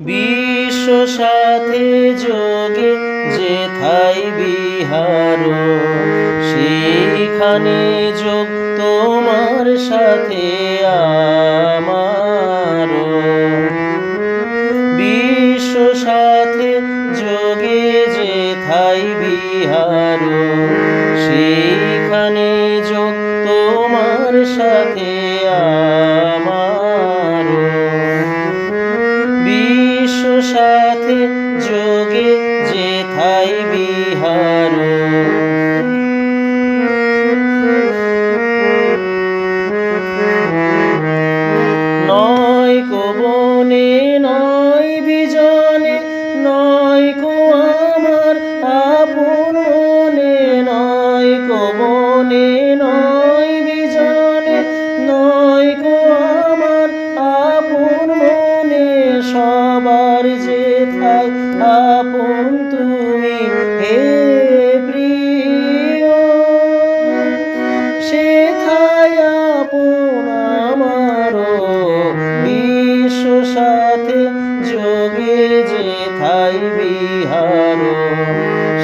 বিশ্ব সাথে যোগে যেথাই বিহার, সেইখানে যোগ তোমার সাথে আমার। বিশ্ব সাথে যোগে যেথাই বিহার বনে নয় বিজনে, নয় কো আমার আপন মনে, নয় কো বনে, নয় বিজনে, নয় কো আমার আপন মনে, সবার যে থাই আপন তুমি হে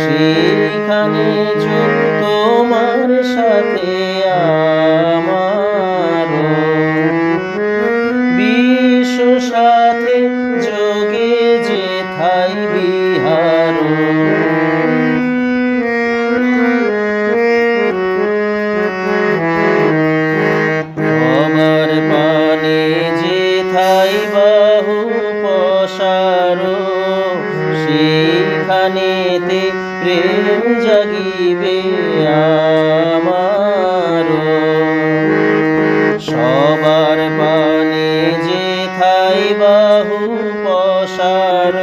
সেখানে যোগ তোমার সাথে আমার সেইখানেতে প্রেম জাগিবে আমার সবার পানে যেথাই বাহু পসার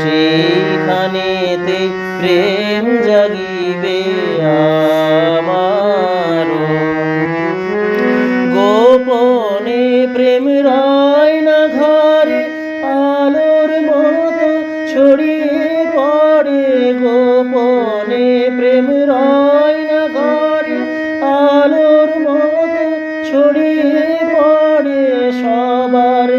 সেইখানেতে প্রেম জাগিবে আমার গোপনে প্রেম রায় না ঘরে আলোর মতো ছড়িয়ে গোপনে প্রেম রায় না ঘরে আলোর মতো ছড়িয়ে পড়ে সবার